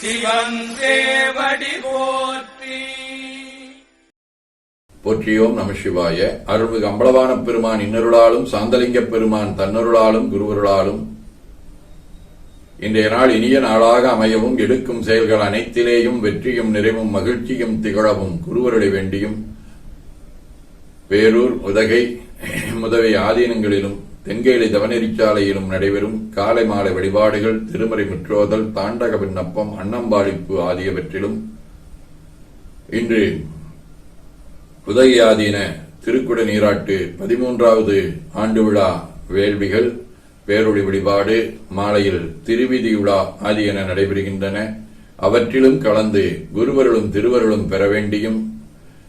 சிவன் போற்றி. போற்றியோம் நம சிவாய. அருள்மிகு அம்பலவான பெருமான் இன்னருளாலும் சாந்தலிங்க பெருமான் தன்னருளாலும் குருவருளாலும் இன்றைய நாள் இனிய நாளாக அமையவும் எடுக்கும் செயல்கள் அனைத்திலேயும் வெற்றியும் நிறைவும் மகிழ்ச்சியும் திகழவும் குருவருளை வேண்டியும். பேரூர் உதகை முதவை ஆதீனங்களிலும் தெங்கேலி தவநெறிச்சாலையிலும் நடைபெறும் காலை மாலை வழிபாடுகள் திருமறை முற்றோதல் தாண்டக விண்ணப்பம் அன்னம்பாளிப்பு ஆகியவற்றிலும் இன்று உதயாதீன திருக்குட நீராட்டு பதிமூன்றாவது ஆண்டு விழா வேள்விகள் பேரொழி வழிபாடு மாலையில் திருவிதி விழா ஆகியன நடைபெறுகின்றன. அவற்றிலும் கலந்து குருவருளும் திருவருளும் பெற வேண்டியும்